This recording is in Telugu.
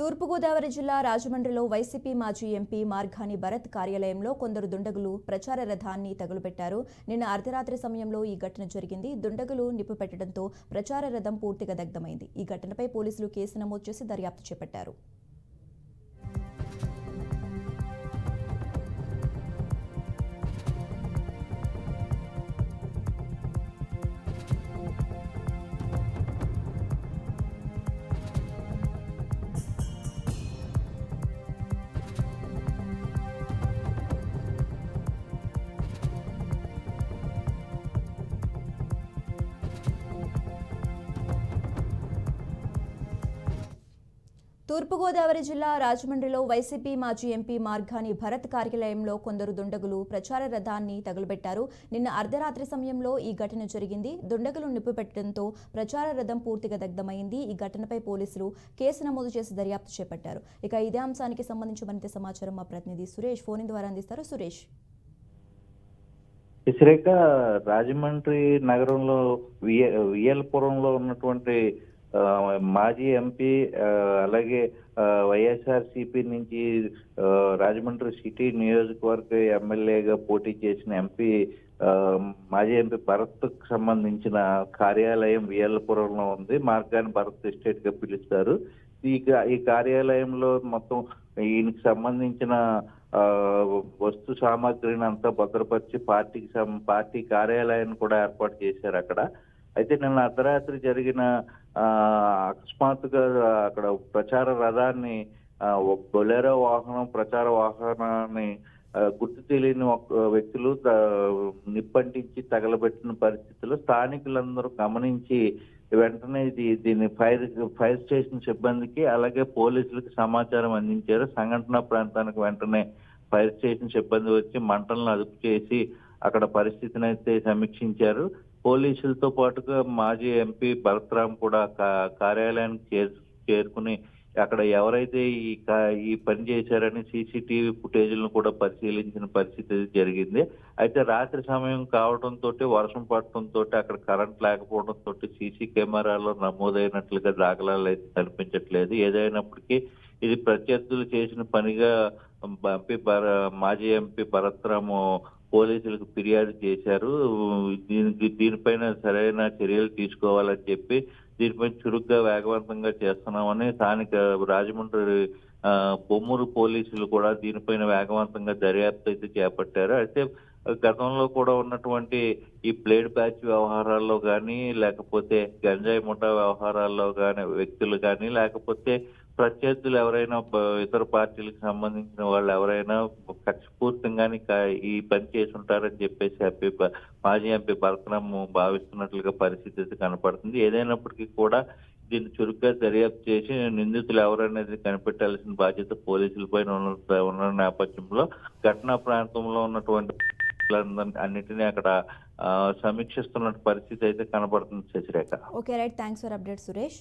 తూర్పుగోదావరి జిల్లా రాజమండ్రిలో వైసీపీ మాజీ ఎంపీ మార్గాని భరత్ కార్యాలయంలో కొందరు దుండగులు ప్రచార రథాన్ని తగులుపెట్టారు. నిన్న అర్ధరాత్రి సమయంలో ఈ ఘటన జరిగింది. దుండగులు నిప్పు పెట్టడంతో ప్రచార రథం పూర్తిగా దగ్ధమైంది. ఈ ఘటనపై పోలీసులు కేసు నమోదు చేసి దర్యాప్తు చేపట్టారు. తూర్పుగోదావరి జిల్లా రాజమండ్రిలో వైసీపీ మాజీ ఎంపీ మార్గాని భరత్ కార్యాలయంలో కొందరు దుండగులు ప్రచార రథాన్ని తగులబెట్టారు నిన్న అర్ధరాత్రి సమయంలో ఈ ఘటన జరిగింది. దుండగులు నిప్పు పెట్టడంతో ప్రచార రథం పూర్తిగా దగ్ధమైంది. ఈ ఘటనపై పోలీసులు కేసు నమోదు చేసి దర్యాప్తు చేపట్టారు. ఇక ఇదే అంశానికి సంబంధించి మరింత సమాచారం మా ప్రతినిధి సురేష్ ఫోన్ ద్వారా అందిస్తారు. సురేష్. రాజమండ్రి నగరంలో వియల్పురంలో ఉన్నటువంటి మాజీ ఎంపీ ఆ, అలాగే వైఎస్ఆర్ సిపి నుంచి రాజమండ్రి సిటీ నియోజకవర్గ ఎమ్మెల్యేగా పోటీ చేసిన ఎంపీ మాజీ ఎంపీ భరత్ సంబంధించిన కార్యాలయం వియల్పురంలో ఉంది. మార్గాన్ని భరత్ ఎస్టేట్గా పిలుస్తారు. ఈ ఈ కార్యాలయంలో మొత్తం ఈయనకి సంబంధించిన ఆ, వస్తు సామాగ్రిని అంతా భద్రపరిచి పార్టీకి సం- పార్టీ కార్యాలయాన్ని కూడా ఏర్పాటు చేశారు అక్కడ. అయితే నిన్న అర్ధరాత్రి జరిగిన అకస్మాత్తుగా అక్కడ ప్రచార రథాన్ని బొలెరో వాహనం ప్రచార వాహనాన్ని గుర్తు తెలియని వ్యక్తులు నిప్పంటించి తగలబెట్టిన పరిస్థితుల్లో స్థానికులందరూ గమనించి వెంటనే ఇది దీన్ని ఫైర్ ఫైర్ స్టేషన్ సిబ్బందికి అలాగే పోలీసులకు సమాచారం అందించారు. సంఘటన ప్రాంతానికి వెంటనే ఫైర్ స్టేషన్ సిబ్బంది వచ్చి మంటలను అదుపు చేసి అక్కడ పరిస్థితిని అయితే సమీక్షించారు. పోలీసులతో పాటుగా మాజీ ఎంపీ భరత్రామ్ కూడా కార్యాలయానికి చేరు చేరుకుని అక్కడ ఎవరైతే ఈ ఈ పని చేశారని సీసీటీవీ ఫుటేజ్లను కూడా పరిశీలించిన పరిస్థితి జరిగింది. అయితే రాత్రి సమయం కావడంతో వర్షం పడటంతో అక్కడ కరెంట్ లేకపోవడంతో సీసీ కెమెరాలో నమోదైనట్లుగా దాఖలాలు అయితే కనిపించట్లేదు. ఏదైనప్పటికీ ఇది ప్రత్యర్థులు చేసిన పనిగా ఎంపీ మాజీ ఎంపీ భరత్రాము పోలీసులకు ఫిర్యాదు చేశారు. దీనికి దీనిపైన సరైన చర్యలు తీసుకోవాలని చెప్పి దీనిపై చురుగ్గా వేగవంతంగా చేస్తున్నామని స్థానిక రాజమండ్రి బొమ్మూరు పోలీసులు కూడా దీనిపైన వేగవంతంగా దర్యాప్తు అయితే చేపట్టారు. అయితే గతంలో కూడా ఉన్నటువంటి ఈ ప్లేడ్ బ్యాచ్ వ్యవహారాల్లో కానీ లేకపోతే గంజాయి ముఠా వ్యవహారాల్లో కానీ వ్యక్తులు కానీ లేకపోతే ప్రత్యర్థులు ఎవరైనా ఇతర పార్టీలకు సంబంధించిన వాళ్ళు ఎవరైనా కక్షపూర్తంగానే ఈ పని చేసి ఉంటారని చెప్పేసి ఎంపీ మాజీ ఎంపీ భరతరామ్ భావిస్తున్నట్లుగా పరిస్థితి అయితే కనపడుతుంది. ఏదైనప్పటికీ కూడా దీన్ని చురుగ్గా దర్యాప్తు చేసి నిందితులు ఎవరనేది కనిపెట్టాల్సిన బాధ్యత పోలీసులపైన ఉన్న ఉన్న నేపథ్యంలో ఘటనా ప్రాంతంలో ఉన్నటువంటి అందరినీ- అన్నిటినీ అక్కడ సమీక్షిస్తున్న పరిస్థితి అయితే కనబడుతుంది Sasirekha. Okay right thanks for update Suresh